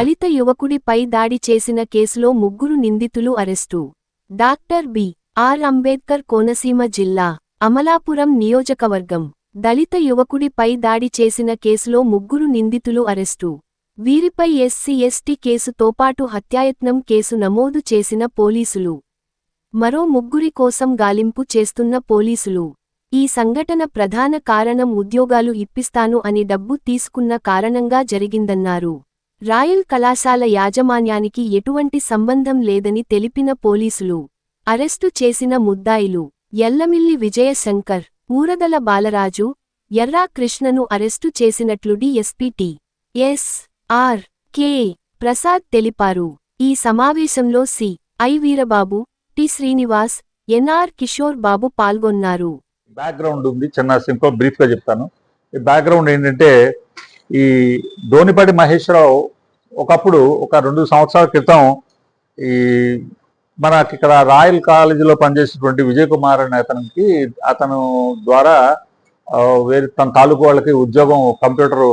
దళిత యువకుడిపై దాడి చేసిన కేసులో ముగ్గురు నిందితులు arrest. Doctor B. R. Ambedkar Konaseema జిల్లా అమలాపురం నియోజకవర్గం. దళిత యువకుడిపై దాడి చేసిన కేసులో ముగ్గురు నిందితులు అరెస్టు. వీరిపై ఎస్సీ ఎస్టీ కేసుతో పాటు హత్యాయత్నం కేసు నమోదు చేసిన పోలీసులు. మరో ముగ్గురి కోసం గాలింపు చేస్తున్న పోలీసులు. ఈ సంఘటన ప్రధాన కారణం ఉద్యోగాలు ఇప్పిస్తాను అని డబ్బు తీసుకున్న కారణంగా జరిగిందన్నారు. రాయల్ కళాశాల యాజమాన్యానికి ఎటువంటి సంబంధం లేదని తెలిపిన పోలీసులు అరెస్టు చేసిన ముద్దాయిలు ఎల్లమిల్లి విజయశంకర్ మూరదల బాలరాజు ఎర్రా కృష్ణను అరెస్టు చేసినట్లు డిఎస్పీటీ ఎస్. ఆర్. కె. ప్రసాద్ తెలిపారు. ఈ సమావేశంలో C. I. Veerababu T. Srinivas NR Kishore Babu పాల్గొన్నారు. బ్యాక్గ్రౌండ్ ఉంది. చిన్న సింపుల్ బ్రీఫ్గా చెప్తాను. ఈ బ్యాక్గ్రౌండ్ ఏంటంటే ఈ ధోనిపాటి మహేశ్వరరావు ఒకప్పుడు ఒక రెండు సంవత్సరాల క్రితం ఈ మనకి ఇక్కడ రాయల్ కాలేజీలో పనిచేసేటువంటి విజయ్ కుమార్ అనే అతనికి అతను ద్వారా వేరే తన తాలూకు వాళ్ళకి ఉద్యోగం కంప్యూటర్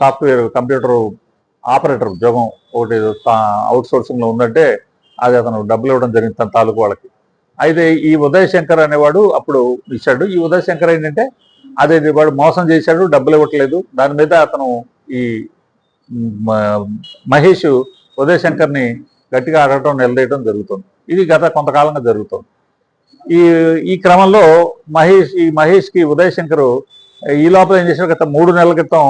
సాఫ్ట్వేర్ కంప్యూటర్ ఆపరేటర్ ఉద్యోగం ఒకటి అవుట్ సోర్సింగ్లో ఉందంటే అది అతను డబ్బులు ఇవ్వడం జరిగింది తన తాలూకు వాళ్ళకి. అయితే ఈ ఉదయ్ శంకర్ అనేవాడు అప్పుడు ఇచ్చాడు. ఈ ఉదయ్ శంకర్ ఏంటంటే అదే వాడు మోసం చేశాడు డబ్బులు ఇవ్వట్లేదు. దాని మీద అతను ఈ మ- మహేష్ ఉదయ్ శంకర్ని గట్టిగా అడగటం నిలదీయడం జరుగుతుంది. ఇది గత కొంతకాలంగా జరుగుతుంది. ఈ ఈ క్రమంలో మహేష్ ఈ మహేష్కి ఉదయ్ శంకర్ ఈ లోపల ఏం చేశారు గత మూడు నెలల క్రితం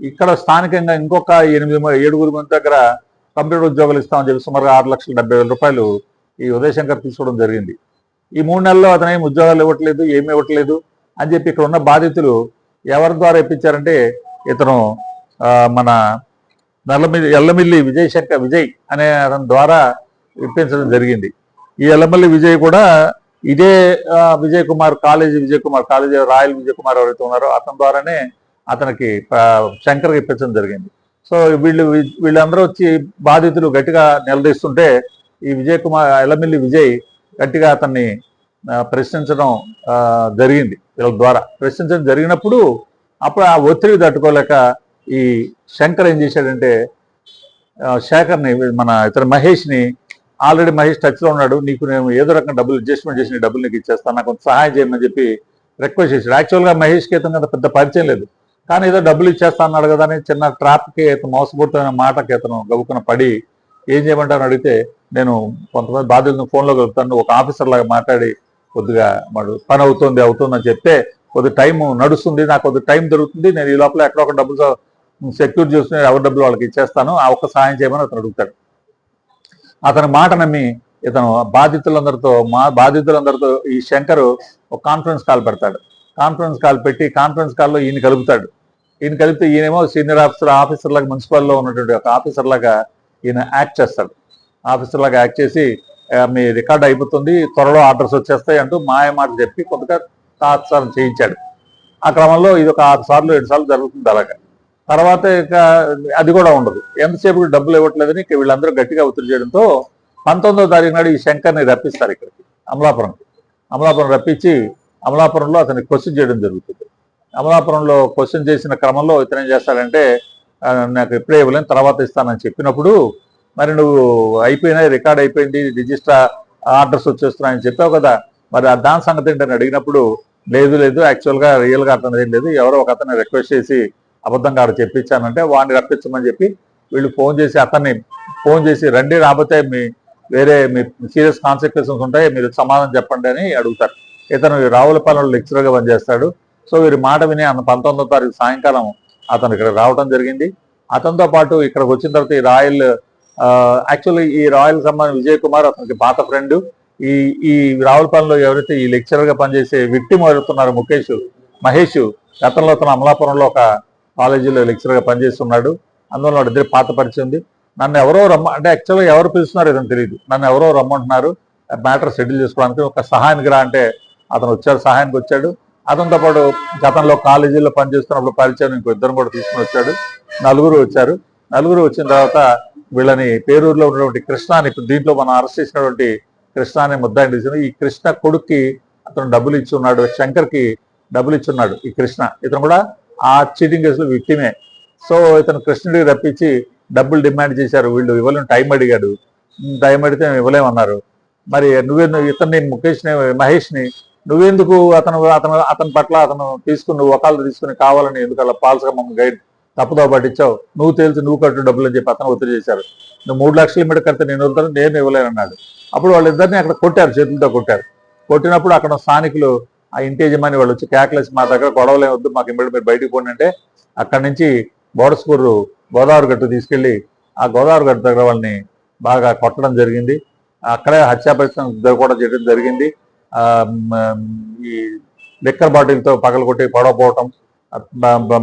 ఇక్కడ స్థానికంగా ఇంకొక ఎనిమిది ఏడుగురు మంది దగ్గర కంప్యూటర్ ఉద్యోగాలు ఇస్తామని చెప్పి సుమారుగా ఆరు లక్షల డెబ్బై వేల రూపాయలు ఈ ఉదయ్ శంకర్ తీసుకోవడం జరిగింది. ఈ మూడు నెలల్లో అతను ఏం ఉద్యోగాలు ఇవ్వట్లేదు ఏమి ఇవ్వట్లేదు. అని చెప్పి ఇక్కడ ఉన్న బాధితులు ఎవరి ద్వారా ఇప్పించారంటే ఇతను మన నల్లమిల్లి ఎల్లమిల్లి విజయశంకర్ విజయ్ అనే అతని ద్వారా ఇప్పించడం జరిగింది. ఈ ఎల్లమల్లి విజయ్ కూడా ఇదే Vijay Kumar college Vijay Kumar college royal Vijay Kumar ఎవరైతే ఉన్నారో అతని ద్వారానే అతనికి శంకర్కి ఇప్పించడం జరిగింది. సో వీళ్ళు వీళ్ళందరూ వచ్చి బాధితులు గట్టిగా నిలదీస్తుంటే ఈ విజయ్ కుమార్ ఎల్లమిల్లి విజయ్ గట్టిగా అతన్ని ప్రశ్నించడం జరిగింది వీళ్ళ ద్వారా. ప్రశ్నించడం జరిగినప్పుడు అప్పుడు ఆ ఒత్తిడి తట్టుకోలేక ఈ శంకర్ ఏం చేశాడంటే శేఖర్ని మన ఇతర మహేష్ని ఆల్రెడీ మహేష్ టచ్లో ఉన్నాడు నీకు నేను ఏదో రకం డబ్బులు అడ్జస్ట్మెంట్ చేసిన డబ్బులు నీకు ఇచ్చేస్తాను నాకు కొంత సహాయం చేయమని చెప్పి రిక్వెస్ట్ చేశాడు. యాక్చువల్గా మహేష్కి ఇతను కదా పెద్ద పరిచయం లేదు. కానీ ఏదో డబ్బులు ఇచ్చేస్తా అన్నాడు కదా అని చిన్న ట్రాప్కి ఇతను మోసపూరితమైన మాటకి ఇతను గబుకున పడి ఏం చేయమంటారని అడిగితే నేను కొంతమంది బాధ్యతను ఫోన్లో కలుపుతాను ఒక ఆఫీసర్ లాగా మాట్లాడి కొద్దిగా వాడు పని అవుతుంది అవుతుంది అని చెప్తే కొద్ది టైం నడుస్తుంది నాకు కొద్ది టైం దొరుకుతుంది నేను ఈ లోపల ఎక్కడో ఒక డబ్బులు సెక్యూర్ చేసుకుని ఎవరి డబ్బులు వాళ్ళకి ఇచ్చేస్తాను ఆ ఒక్క సహాయం చేయమని అతను అడుగుతాడు. అతని మాట నమ్మి ఇతను బాధితులందరితో మా బాధితులందరితో ఈ శంకర్ ఒక కాన్ఫరెన్స్ కాల్ పెడతాడు. కాన్ఫరెన్స్ కాల్ పెట్టి కాన్ఫరెన్స్ కాల్లో ఈయన కలుపుతాడు. ఈయన కలిపితే ఈయనేమో సీనియర్ ఆఫీసర్ ఆఫీసర్ లాగా మున్సిపల్లో ఉన్నటువంటి ఒక ఆఫీసర్ లాగా ఈయన యాక్ట్ చేస్తాడు. ఆఫీసర్ లాగా యాక్ట్ చేసి మీ రికార్డ్ అయిపోతుంది త్వరలో ఆర్డర్స్ వచ్చేస్తాయి అంటూ మాయ మాట చెప్పి కొంతగా తాత్సారం చేయించాడు. ఆ క్రమంలో ఇది ఒక ఆరు సార్లు ఏడు సార్లు జరుగుతుంది అలాగా. తర్వాత ఇక అది కూడా ఉండదు. ఎంతసేపు డబ్బులు ఇవ్వట్లేదని వీళ్ళందరూ గట్టిగా ఒత్తిడి చేయడంతో పంతొమ్మిదో తారీఖు నాడు ఈ శంకర్ని రప్పిస్తారు ఇక్కడికి అమలాపురంకి. అమలాపురం రప్పించి అమలాపురంలో అతన్ని క్వశ్చన్ చేయడం జరుగుతుంది. అమలాపురంలో క్వశ్చన్ చేసిన క్రమంలో ఇతను ఏం చేస్తాడంటే నాకు ఇప్పుడే ఇవ్వలేను తర్వాత ఇస్తానని చెప్పినప్పుడు మరి నువ్వు అయిపోయినాయి రికార్డ్ అయిపోయింది రిజిస్టర్ ఆర్డర్స్ వచ్చేస్తున్నాయని చెప్పావు కదా. మరి దాని సంగతి ఏంటని అడిగినప్పుడు లేదు లేదు యాక్చువల్గా రియల్గా అతను ఏం లేదు ఎవరో ఒక అతన్ని రిక్వెస్ట్ చేసి అబద్ధంగా ఆడ చెప్పించానంటే వాడిని రప్పించమని చెప్పి వీళ్ళు ఫోన్ చేసి అతన్ని ఫోన్ చేసి రండి రాబోతే మీ వేరే మీ సీరియస్ కాన్సిక్వెన్సెస్ ఉంటాయి మీరు సమాధానం చెప్పండి అని అడుగుతారు. ఇతను రావులపాలెంలో లెక్చరర్గా పనిచేస్తాడు. సో వీరి మాట విని అన్న పంతొమ్మిదో తారీఖు సాయంకాలం అతను ఇక్కడ రావడం జరిగింది. అతనితో పాటు ఇక్కడికి వచ్చిన తర్వాత ఈ రాయల్ యాక్చువల్లీ ఈ రాయల్ సమ్మాన్ విజయ్ కుమార్ అతనికి పాత ఫ్రెండ్ ఈ ఈ రావులపాలెంలో ఎవరైతే ఈ లెక్చరర్గా పనిచేసే విట్టి మారుతున్నారు ముఖేష్ మహేష్ గతంలో తన అమలాపురంలో ఒక కాలేజీలో లెక్చరర్గా పనిచేస్తున్నాడు. అందువల్ల ఇద్దరు పాత పరిచింది ఉంది. నన్ను ఎవరో రమ్మ అంటే యాక్చువల్గా ఎవరు పిలుస్తున్నారు ఇదని తెలియదు. నన్ను ఎవరో రమ్మంటున్నారు. మ్యాటర్ సెటిల్ చేసుకోవడానికి ఒక సహాయానికి రా అంటే అతను వచ్చాడు సహాయానికి వచ్చాడు. అతనితో పాటు గతంలో కాలేజీలో పనిచేస్తున్నప్పుడు పరిచయం ఇంకో ఇద్దరు కూడా తీసుకుని వచ్చాడు. నలుగురు వచ్చారు. నలుగురు వచ్చిన తర్వాత వీళ్ళని పేరూరులో ఉన్నటువంటి కృష్ణ అని ఇప్పుడు దీంట్లో మనం అరెస్ట్ చేసినటువంటి కృష్ణ అనే ముద్దాయిని తీసుకుని ఈ కృష్ణ కొడుక్కి అతను డబ్బులు ఇచ్చి ఉన్నాడు శంకర్కి డబ్బులు ఇచ్చున్నాడు ఈ కృష్ణ. ఇతను కూడా ఆ చీటింగ్ కేసులో విక్టిమే సో ఇతను కృష్ణుడికి రప్పించి డబ్బులు డిమాండ్ చేశారు. వీళ్ళు ఇవ్వలేని టైం అడిగాడు. టైం అడిగితే మేము ఇవ్వలేమన్నారు. మరి నువ్వే ఇతన్ని ముఖేష్ని మహేష్ని నువ్వెందుకు అతను అతను అతని పట్ల అతను తీసుకుని ఒకళ్ళు తీసుకుని కావాలని ఎందుకు అలా పాల్సగా మమ్మల్ని గైడ్ తప్పుదో పట్టించావు. నువ్వు తేల్చి నువ్వు కట్టు డబ్బులు అని చెప్పి అతను ఒత్తిడి చేశారు. నువ్వు మూడు లక్షల మీద కడితే నేను వద్దాను నేను ఇవ్వలేను అన్నాడు అప్పుడు వాళ్ళిద్దరిని అక్కడ కొట్టారు చేతులతో కొట్టారు. కొట్టినప్పుడు అక్కడ స్థానికులు ఆ ఇంటి యజమాని వాళ్ళు వచ్చి క్యాక్లెస్ మా దగ్గర గొడవలే వద్దు మాకు ఇమ్మడి మీరు బయటికి పోండి అంటే అక్కడి నుంచి బోడస్కూరు గోదావరి గట్టు తీసుకెళ్ళి ఆ గోదావరి గట్టు దగ్గర వాళ్ళని బాగా కొట్టడం జరిగింది. అక్కడే హత్యాప్రయత్నం కూడా చేయడం జరిగింది. ఈ లిక్కర్ బాటిల్తో పగలగొట్టి పడవపోవటం బ-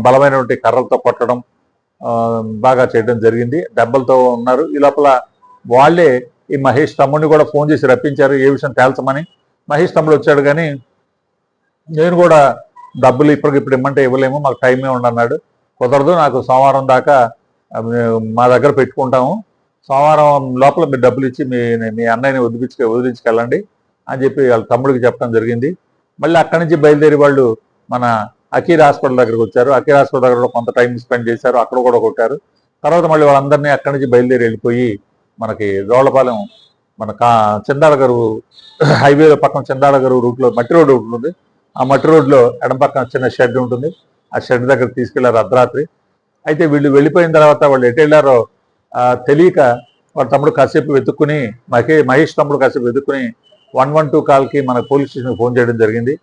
బలమైనటువంటి కర్రలతో కొట్టడం బాగా చేయడం జరిగింది. దెబ్బలతో ఉన్నారు. ఈ లోపల వాళ్ళే ఈ మహేష్ తమ్ముడిని కూడా ఫోన్ చేసి రప్పించారు. ఏ విషయం తేల్చమని. మహేష్ తమ్ముడు వచ్చాడు కానీ నేను కూడా డబ్బులు ఇప్పటికిప్పుడు ఇమ్మంటే ఇవ్వలేము. మాకు టైమే ఉండన్నాడు. కుదరదు. నాకు సోమవారం దాకా మేము మా దగ్గర పెట్టుకుంటాము. సోమవారం లోపల మీరు డబ్బులు ఇచ్చి మీ మీ అన్నయ్యని వదిలించుకు వదిలించుకెళ్ళండి అని చెప్పి వాళ్ళ తమ్ముడికి చెప్పడం జరిగింది. మళ్ళీ అక్కడి నుంచి బయలుదేరి వాళ్ళు మన అఖీర్ హాస్పిటల్ దగ్గరకు వచ్చారు. అఖీర్ హాస్పిటల్ దగ్గర కొంత టైం స్పెండ్ చేశారు. అక్కడ కూడా కొట్టారు. తర్వాత మళ్ళీ వాళ్ళందరినీ అక్కడి నుంచి బయలుదేరి వెళ్ళిపోయి మనకి రోళ్ళపాలెం మన కా చందాడ గారు హైవేలో పక్కన చందాడ గారు రూట్లో మట్టి రోడ్డు ఉంటుంది ఆ మట్టి రోడ్లో ఎడం పక్కన చిన్న షెడ్ ఉంటుంది. ఆ షెడ్ దగ్గర తీసుకెళ్ళారు అర్ధరాత్రి. అయితే వీళ్ళు వెళ్ళిపోయిన తర్వాత వాళ్ళు ఎటు వెళ్ళారో తెలియక వాళ్ళ తమ్ముడు కాసేపు వెతుక్కుని మహే మహేష్ తమ్ముడు కాసేపు వెతుక్కుని వన్ వన్ టూ కాల్కి మన పోలీస్ స్టేషన్కి ఫోన్ చేయడం జరిగింది.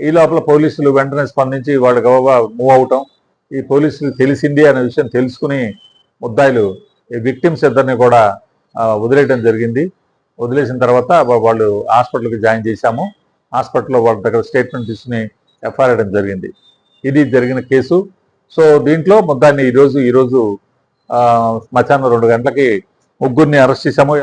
ఈ లోపల పోలీసులు వెంటనే స్పందించి వాళ్ళు గబగబా మూవ్ అవటం. ఈ పోలీసులు తెలిసింది అనే విషయం తెలుసుకుని ముద్దాయిలు ఈ విక్టిమ్స్ ఇద్దరిని కూడా వదిలేయడం జరిగింది. వదిలేసిన తర్వాత వాళ్ళు హాస్పిటల్కి జాయిన్ చేశాము. హాస్పిటల్లో వాళ్ళ దగ్గర స్టేట్మెంట్ తీసుకుని ఎఫ్ఐఆర్ వేయడం జరిగింది. ఇది జరిగిన కేసు. సో దీంట్లో ముద్దాన్ని ఈరోజు ఈరోజు మధ్యాహ్నం రెండు గంటలకి ముగ్గురిని అరెస్ట్ చేశాము.